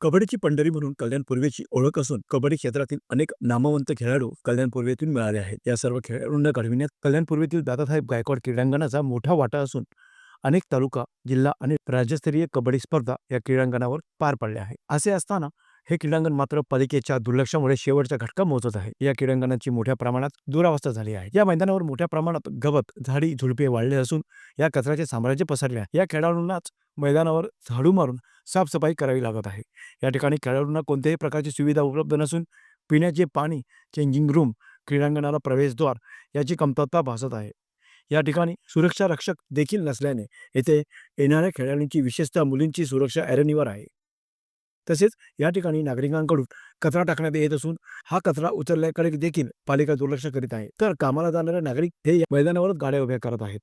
कबड्डीची पंढरी म्हणून कल्याण पूर्वेची ओळख असून कबड्डी क्षेत्रातील अनेक नामवंत खेळाडू कल्याण पूर्वेतून मिळाले आहेत. या सर्व खेळाडूंना घडविण्यात कल्याण पूर्वेतील दादासाहेब गायकवाड क्रीडांगणाचा मोठा वाटा असून अनेक तालुका जिल्हा आणि राज्यस्तरीय कबड्डी स्पर्धा या क्रीडांगणावर पार पडल्या आहे असे असताना हे क्रीडांगण मात्र पालिकेच्या दुर्लक्षामुळे शेवटचा घटका मोजत आहे. या क्रीडांगणाची मोठ्या प्रमाणात दुरावस्था झाली आहे. या मैदानावर मोठ्या प्रमाणात गवत झाडी झुडपे वाढले असून या कचऱ्याचे साम्राज्य पसरले आहे. या खेळाडूंनाच मैदानावर झाडू मारून साफसफाई करावी लागत आहे. या ठिकाणी खेळाडूंना कोणत्याही प्रकारची सुविधा उपलब्ध नसून पिण्याचे पाणी चेंजिंग रूम क्रीडांगणाला प्रवेशद्वार याची कमतरता भासत आहे. या ठिकाणी सुरक्षा रक्षक देखील नसल्याने येथे येणाऱ्या खेळाडूंची विशेषतः मुलींची सुरक्षा ऐरणीवर आहे. तसेच या ठिकाणी नागरिकांकडून कचरा टाकण्यात येत असून हा कचरा उचलल्याकडे देखील पालिका दुर्लक्ष करीत आहे. तर कामाला जाणारे नागरिक हे मैदानावरच गाड्या उभ्या करत आहेत.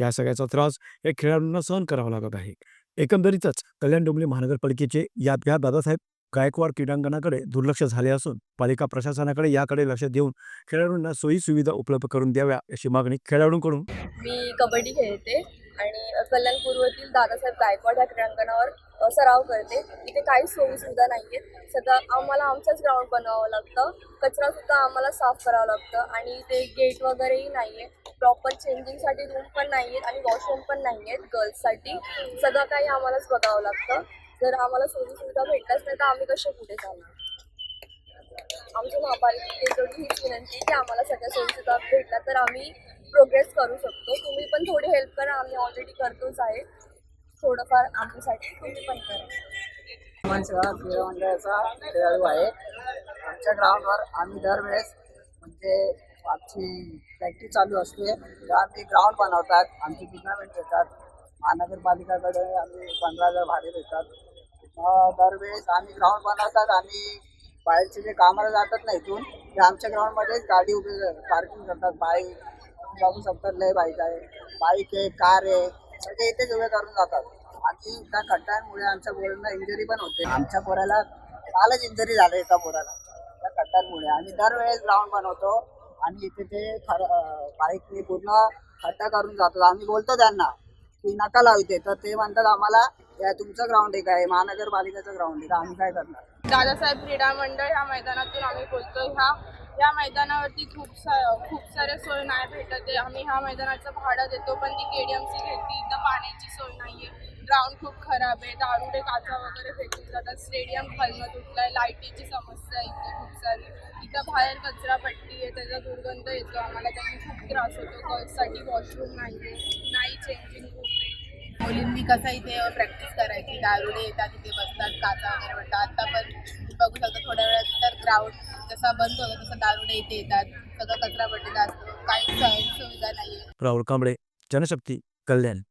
या सगळ्याचा त्रास या खेळाडूंना सहन करावा लागत आहे. एकंदरीतच कल्याण डोंबिवली महानगरपालिकेचे या या दादासाहेब गायकवाड क्रीडांगणाकडे दुर्लक्ष झाले असून पालिका प्रशासनाकडे याकडे लक्ष देऊन खेळाडूंना सोयी सुविधा उपलब्ध करून द्याव्या अशी मागणी खेळाडूंकडून. मी कबड्डी खेळते आणि कल्याण पूर्वतील दादासाहेब गायकवाड या क्रीडांगणावर सराव करते. इथे काहीच सोयी सुविधा नाही आहेत सगळं आम्हाला आमचंच ग्राउंड बनवावं लागतं. कचरासुद्धा आम्हाला साफ करावं लागतं आणि इथे गेट वगैरेही नाही आहे प्रॉपर चेंजिंगसाठी रूम पण नाही आहेत आणि वॉशरूम पण नाही आहेत गर्ल्ससाठी सगळं काही आम्हालाच बघावं लागतं. जर आम्हाला सोयी सुविधा भेटल्याच नाही तर आम्ही कसे पुढे जाणार? आमच्या महापालिकेकडून हीच विनंती की आम्हाला सगळ्या सोयीसुविधा भेटल्या तर आम्ही प्रोग्रेस करू शकतो. तुम्ही पण थोडी हेल्प करा आम्ही ऑलरेडी करतोच आहे. थोडंफार आमच्यासाठी तुम्ही पण करा. मनसेवा क्रीडा मंडळाचा खेळाडू आहे. आमच्या ग्राउंडवर आम्ही दरवेळेस म्हणजे आमची प्रॅक्टिस चालू असते. तेव्हा आम्ही ग्राउंड बनवतात. आमची टुर्नामेंट घेतात महानगरपालिकाकडे आम्ही पंधरा हजार भाडे देतात. दरवेळेस आम्ही ग्राउंड बनवतात आणि बाहेरचे जे कामाला जातात ना इथून ते आमच्या ग्राउंडमध्येच गाडी उभी पार्किंग करतात. बाईक बघू शकतात. लय बाईक आहे. बाईक आहे कार आहे. सगळे इथेच उभे करून जातात. आणि त्या खड्ड्यांमुळे आमच्या पोरांना इंजरी पण होते. आमच्या पोराला कालच इंजरी झाली एका पोराला. त्या खड्ड्यांमुळे. आणि दरवेळेस ग्राउंड बनवतो. आणि इथे ते खर बाईकने पूर्ण खड्डा करून जातात. आम्ही बोलतो त्यांना की नका लावू तर ते म्हणतात आम्हाला या तुमचं ग्राउंड आहे काय महानगरपालिकेचं ग्राउंड आहे. आम्ही काय करणार? दादासाहेब क्रीडा मंडळ ह्या मैदानातून आम्ही बोलतो ह्या या मैदानावरती खूप सा खूप साऱ्या सोय नाही भेटत आहे. आम्ही ह्या मैदानाचं भाडं देतो पण ती केडीएमसी डी ग्राउंड खूप खराब आहे. दारुडे काचा वगैरे फेकून जातात. स्टेडियम खालनं तुटलं लाईटीची समस्या आहे इथे खूप सारी. इथं बाहेर कचरा पट्टी आहे. त्याचा दुर्गंध येतो आम्हाला. त्याने खूप त्रास होतो. गर्ल्ससाठी वॉशरूम नाही आहे नाही चेंजिंग रूम आहे. मुलींनी कसं इथे प्रॅक्टिस करायची? दारुडे येतात इथे बसतात काचा वगैरे म्हणतात. आता पण बघू शकतो थोड्या वेळात तर ग्राउंड जसा बंद होतो तसं दारुडे इथे येतात. सगळं कचरा पडलेला असतो. काही सुविधा नाही आहे राहुल कांबळे जनशक्ती कल्याण.